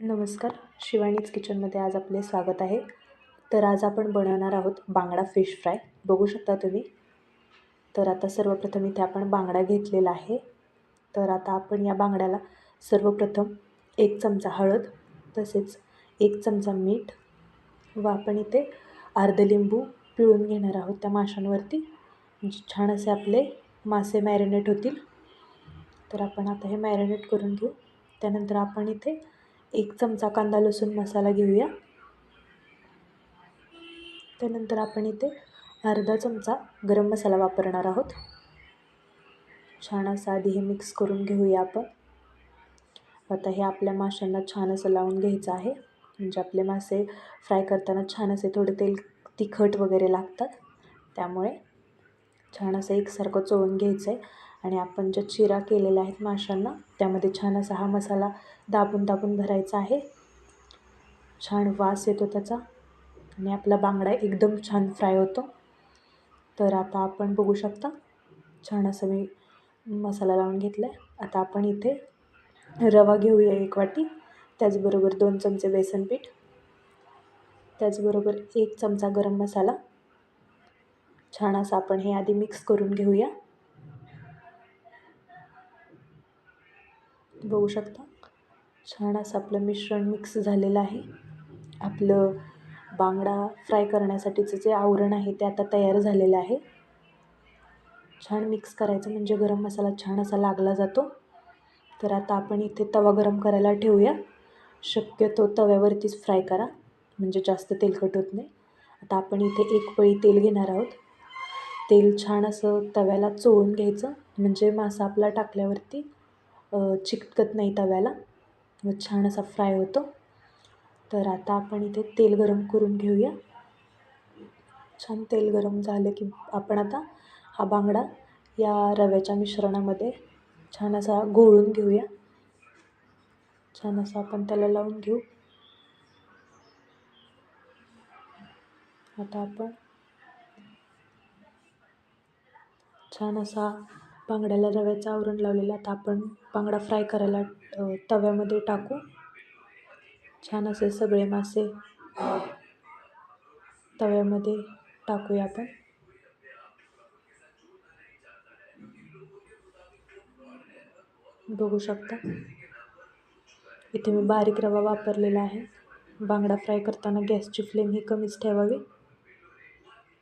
नमस्कार शिवानीज किचनमध्ये आज आपले स्वागत आहे. तर आज आपण बनवणार आहोत बांगडा फिश फ्राय. बघू शकता तुम्ही? तर आता सर्वप्रथम इथे आपण बांगडा घेतलेला आहे. तर आता आपण या बांगड्याला सर्वप्रथम एक चमचा हळद तसेच एक चमचा मीठ व आपण इथे अर्ध लिंबू पिळून घेणार आहोत त्या माशांवरती. छान असे आपले मासे मॅरिनेट होतील. तर आपण आता हे मॅरिनेट करून घेऊ. त्यानंतर आपण इथे एक चमचा कांदा लसूण मसाला घेऊया. त्यानंतर आपण इथे अर्धा चमचा गरम मसाला वापरणार आहोत. छान असं आधी हे मिक्स करून घेऊया आपण. आता हे आपल्या माशांना छान असं लावून घ्यायचं आहे. म्हणजे आपले मासे फ्राय करताना छान असे थोडे तेल तिखट वगैरे लागतात. त्यामुळे छान असं एकसारखं चोळून घ्यायचं आहे आणि आपण ज्या चिरा केलेल्या आहेत माशांना त्यामध्ये छान असा हा मसाला दाबून दाबून भरायचा आहे. छान वास येतो त्याचा. आणि आपला बांगडा एकदम छान फ्राय होतो. तर आता आपण बघू शकता छान असं मी मसाला लावून घेतला आहे आता आपण इथे रवा घेऊया एक वाटी. त्याचबरोबर दोन चमचे बेसन पीठ. त्याचबरोबर एक चमचा गरम मसाला. छान असं आपण हे आधी मिक्स करून घेऊया. बघू शकता. छान असं आपलं मिश्रण मिक्स झालेलं आहे. आपलं बांगडा फ्राय करण्यासाठीचं जे आवरण आहे ते आता तयार झालेलं आहे. छान मिक्स करायचं म्हणजे गरम मसाला छान असा लागला जातो. तर आता आपण इथे तवा गरम करायला ठेवूया. शक्यतो तव्यावरतीच फ्राय करा. म्हणजे जास्त तेलकट होत नाही. आता आपण इथे एक पळी तेल घेणार आहोत. तेल छान असं तव्याला चोळून घ्यायचं. म्हणजे मासा आपला टाकल्यावरती चिकटत नाही तव्याला. व छान असा फ्राय होतो. तर आता आपण इथे तेल गरम करून घेऊया. छान तेल गरम झालं की आपण आता हा बांगडा या रव्याच्या मिश्रणामध्ये छान असा गोळून घेऊया. छान असा आपण त्याला लावून घेऊ. आता आपण छान असा बांगड्याला रव्याचं आवरण लावलेलं आता आपण बांगडा फ्राय करायला तव्यामध्ये टाकू. छान असे सगळे मासे तव्यामध्ये टाकूया आपण. बघू शकता. इथे मी बारीक रवा वापरलेला आहे. बांगडा फ्राय करताना गॅसची फ्लेम ही कमीच ठेवावी.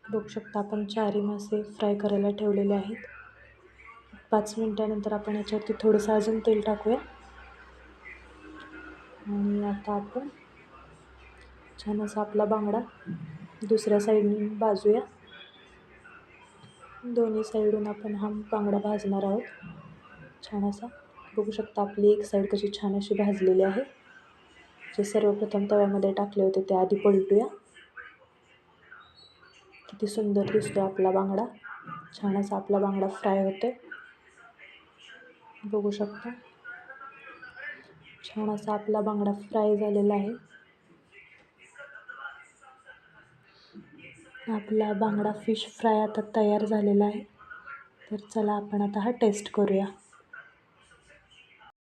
बघू शकता आपण चारी मासे फ्राय करायला ठेवलेले आहेत. पाच मिनटानंतर आपण याच्यावरती थोडंसं अजून तेल टाकूया. आणि आता आपण छान असा आपला बांगडा दुसऱ्या साईडने भाजूया. दोन्ही साईडून आपण हा बांगडा भाजणार आहोत. छान असा. बघू शकता आपली एक साईड कशी छान अशी भाजलेली आहे. जे सर्वप्रथम तव्यामध्ये टाकले होते ते आधी पलटूया. किती सुंदर दिसतो आपला बांगडा. छान असा आपला बांगडा फ्राय होतो बघू शकता. छान असा आपला बांगडा फ्राय झालेला आहे. आपला बांगडा फिश फ्राय आता तयार झालेला आहे. तर चला आपण आता हा टेस्ट करूया.